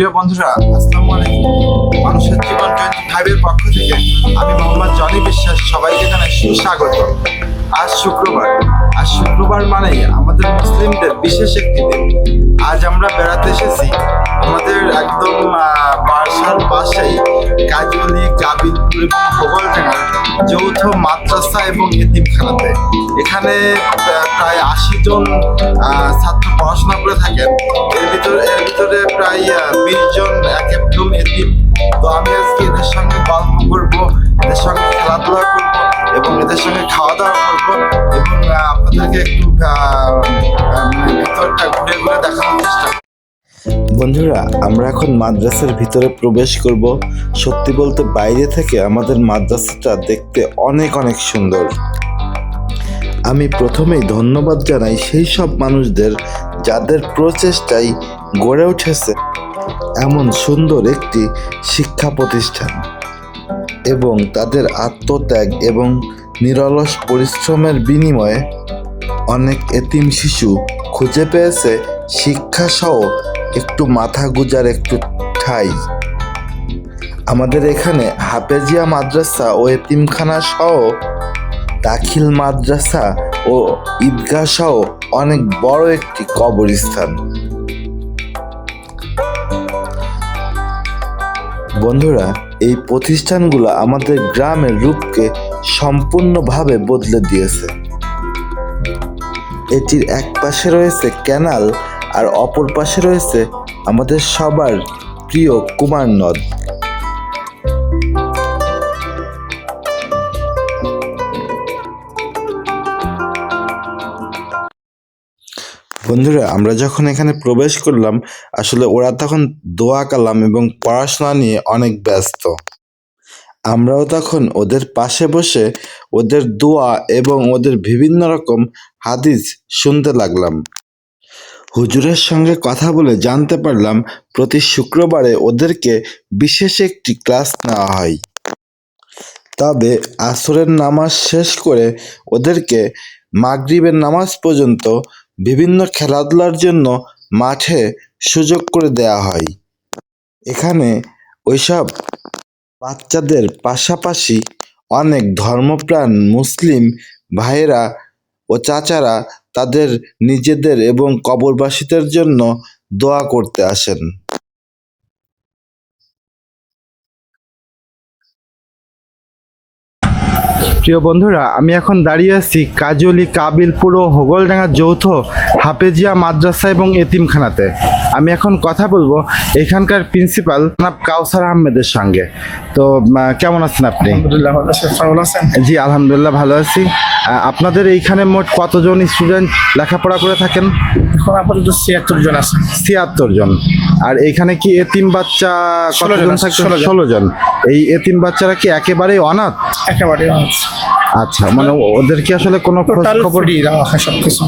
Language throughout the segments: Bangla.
প্রিয় বন্ধুরা, আসসালামু আলাইকুম। মানুষের জীবন টোয়েন্টি ফাইভের পক্ষ থেকে। আমি মোহাম্মদ জনি বিশ্বাস, সবাইকে জানাই সুস্বাগত। আজ শুক্রবার। আজ শুক্রবার মানেই আমাদের মুসলিমদের বিশেষ একটি দিন। আজ আমরা বেড়াতে এসেছি। আমাদের একদম বাসার পাশেই কাজলি কাবিলপুর এবং ভোগলডাঙ্গার যৌথ মাদ্রাসা এবং এতিমখানাতে। এখানে প্রায় আশি জন ছাত্র পড়াশোনা করে থাকেন। এর ভিতরে এর ভিতরে প্রায় বিশ জন এক একদম এতিম। তো আমি আজকে এদের সঙ্গে গল্প করব, এদের সঙ্গে খেলাধুলা করব এবং এদের সঙ্গে খাওয়া দাওয়া করব এবং আপনাদেরকে একটু মানে ভিতরটা ঘুরে ঘুরে দেখানোর চেষ্টা বন্ধুরা, আমরা এখন মাদ্রাসার ভিতরে প্রবেশ করব। সত্যি বলতে বাইরে থেকে আমাদের মাদ্রাসাটা দেখতে অনেক অনেক সুন্দর। আমি প্রথমেই ধন্যবাদ জানাই সেই সব মানুষদের যাদের প্রচেষ্টায় গড়ে উঠেছে এমন সুন্দর একটি শিক্ষা প্রতিষ্ঠান এবং তাদের আত্মত্যাগ এবং নিরলস পরিশ্রমের বিনিময়ে অনেক এতিম শিশু খুঁজে পেয়েছে শিক্ষাসহ একটু মাথা গুজার একটু ঠাই। আমাদের এখানে হাফেজিয়া মাদ্রাসা ও এতিমখানা সহ দাখিল মাদ্রাসা ও ঈদগাহ সহ অনেক বড় একটি কবরস্থান। বন্ধুরা, এই প্রতিষ্ঠানগুলো আমাদের গ্রামের রূপকে সম্পূর্ণভাবে বদলে দিয়েছে। এটির এক পাশে রয়েছে ক্যানাল আর অপর পাশে রয়েছে আমাদের সবার প্রিয় কুমার নদ। বন্ধুরা, আমরা যখন এখানে প্রবেশ করলাম, আসলে ওরা তখন দোয়া কালাম এবং পড়াশোনা নিয়ে অনেক ব্যস্ত। আমরাও তখন ওদের পাশে বসে ওদের দোয়া এবং ওদের বিভিন্ন রকম হাদিস শুনতে লাগলাম। হুজুরের সঙ্গে কথা বলে জানতে পারলাম, প্রতি শুক্রবারে ওদেরকে বিশেষ একটি ক্লাস নেওয়া হয়। তবে আসরের নামাজ শেষ করে ওদেরকে মাগরিবের নামাজ পর্যন্ত বিভিন্ন খেলাধুলার জন্য মাঠে সুযোগ করে দেয়া হয়। এখানে ওইসব বাচ্চাদের পাশাপাশি অনেক ধর্মপ্রাণ মুসলিম ভাইয়েরা ও চাচারা তাদের নিজেদের এবং কবরবাসীদের জন্য দোয়া করতে আসেন। প্রিয় বন্ধুরা আমি এখন দাঁড়িয়ে আছি কাজলি কাবিলপুর ও হোগলডাঙ্গা যৌথ হাফেজিয়া মাদ্রাসা এবং এতিমখানাতে। আমি এখন কথা বলব এখানকার প্রিন্সিপাল জনাব কাউসার আহমেদের সঙ্গে। তো কেমন আছেন আপনি? জি আলহামদুলিল্লাহ ভালো আছি। আপনাদের এইখানে মোট কতজন স্টুডেন্ট লেখাপড়া করে থাকেন? এখন আপাতত ছিয়াত্তর জন আছেন ছিয়াত্তর জন। আর এইখানে কি এতিম বাচ্চা 16 জন কতজন আছে, থাকছে 16 জন। ষোলো জন। এই এতিম বাচ্চারা কি একেবারেই অনাথ? একেবারে আচ্ছা মানে ওদের কি আসলে কোনো খোঁজ খবর? হয় সবকিছু।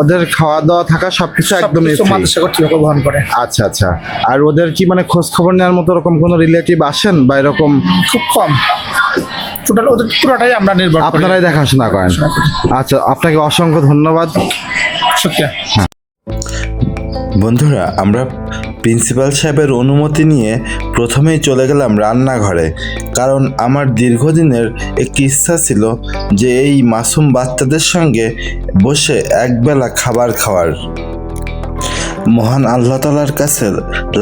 ওদের খাওয়া দাওয়া থাকা সবকিছু একদম? মাদ্রাসা কর্তৃপক্ষ বহন করে। আচ্ছা আচ্ছা। আর ওদের কি মানে খোঁজ খবর নেওয়ার মতো এরকম কোনো রিলেটিভ আসেন বা এরকম? খুব কম। টোটাল ওদের পুরোটাই আমরা নির্ভর আপনারাই দেখাশোনা করেন। আচ্ছা আপনাকে অসংখ্য ধন্যবাদ। সত্যি বন্ধুরা আমরা প্রিন্সিপাল সাহেবের অনুমতি নিয়ে প্রথমেই চলে গেলাম রান্নাঘরে, কারণ আমার দীর্ঘদিনের একটি ইচ্ছা ছিল যে এই মাসুম বাচ্চাদের সঙ্গে বসে একবেলা খাবার খাওয়ার। মহান আল্লাহ তালার কাছে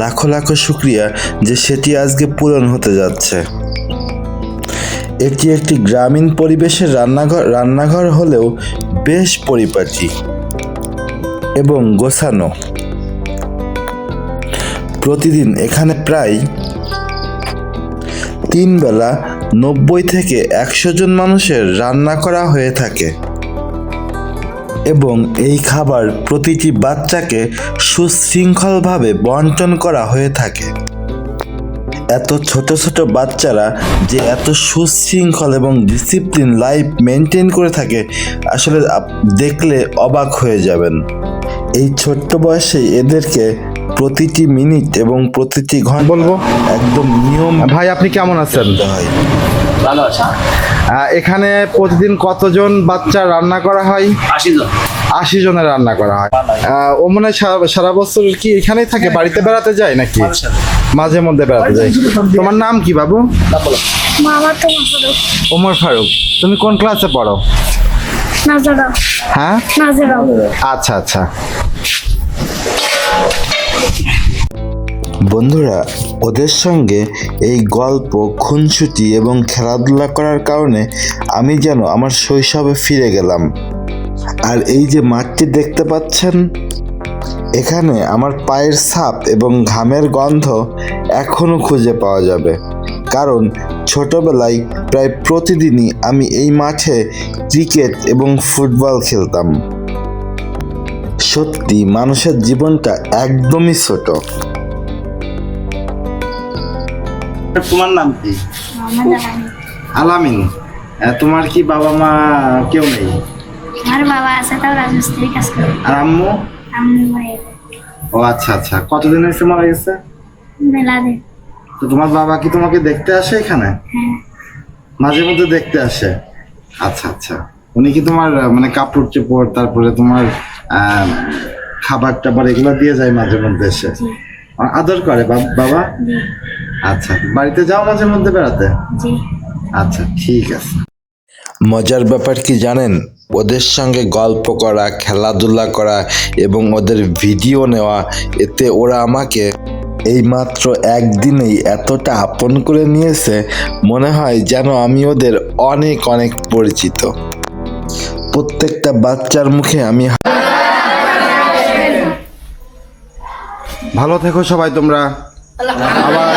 লাখো লাখো শুক্রিয়া যে সেটি আজকে পূরণ হতে যাচ্ছে। এটি একটি গ্রামীণ পরিবেশের রান্নাঘর রান্নাঘর হলেও বেশ পরিপাটি এবং গোছানো। প্রতিদিন এখানে প্রায় তিন বেলা নব্বই থেকে একশো জন মানুষের রান্না করা হয়ে থাকে। এবং এই খাবার প্রতিটি বাচ্চাকে সুশৃঙ্খলভাবে বন্টন করা হয়ে থাকে। এত ছোট ছোট বাচ্চারা যে এত সুশৃঙ্খল এবং ডিসিপ্লিন লাইফ মেনটেন করে থাকে, আসলে দেখলে অবাক হয়ে যাবেন। এই ছোট্ট বয়সে এদেরকে প্রতিটি মিনিট এবং প্রতিটি ঘণ্টা বলব? একদম নিয়ম ভাই আপনি কেমন আছেন? হয়। আহ, এখানে প্রতিদিন কতজন বাচ্চা রান্না করা হয়? আশি জন। আশি জনের রান্না করা হয়। ও মনে হয় সারা- সারা বছর কি এখানেই থাকে? বাড়িতে বেড়াতে যায় নাকি? মাঝে মধ্যে বেড়াতে যায়। তোমার নাম কি বাবু? ওমর ফারুক। তুমি কোন ক্লাসে পড়ো? হ্যাঁ? আচ্ছা আচ্ছা। বন্ধুরা, ওদের সঙ্গে এই গল্প, খুনসুটি এবং খেলাধুলা করার কারণে আমি যেন আমার শৈশবে ফিরে গেলাম। আর এই যে মাঠটি দেখতে পাচ্ছেন, এখানে আমার পায়ের ছাপ এবং ঘামের গন্ধ এখনও খুঁজে পাওয়া যাবে। কারণ ছোটবেলায় প্রায় প্রতিদিনই আমি এই মাঠে ক্রিকেট এবং ফুটবল খেলতাম। সত্যি মানুষের জীবনটা একদমই ছোট। তোমার নাম কি? আলামিন। তোমার কি বাবা মা কেউ নেই? আমার বাবা আছে তাও রাজমিস্ত্রি কাজ করে। আর আম্মু? ও আচ্ছা আচ্ছা। কতদিন হয়েছে মারা গেছে? তো তোমার বাবা কি তোমাকে দেখতে আসে এখানে? হ্যাঁ। মাঝে মধ্যে দেখতে আসে। আচ্ছা আচ্ছা। উনি কি তোমার মানে কাপড় চোপড় তারপরে তোমার খাবার টাবার এগুলো দিয়ে যায় মাঝে মধ্যে এসে। আদর করে বাবা? আচ্ছা বাড়িতে যাও মাঝে মধ্যে বেড়াতে? আচ্ছা ঠিক আছে। মজার ব্যাপার কি জানেন? ওদের সঙ্গে গল্প করা খেলাধুলা করা এবং ওদের ভিডিও নেওয়া এতে ওরা আমাকে এইমাত্র একদিনেই এতটা আপন করে নিয়েছে মনে হয় যেন আমি ওদের অনেক অনেক পরিচিত। প্রত্যেকটা বাচ্চার মুখে আমি ভালো থেকো সবাই তোমরা। আবার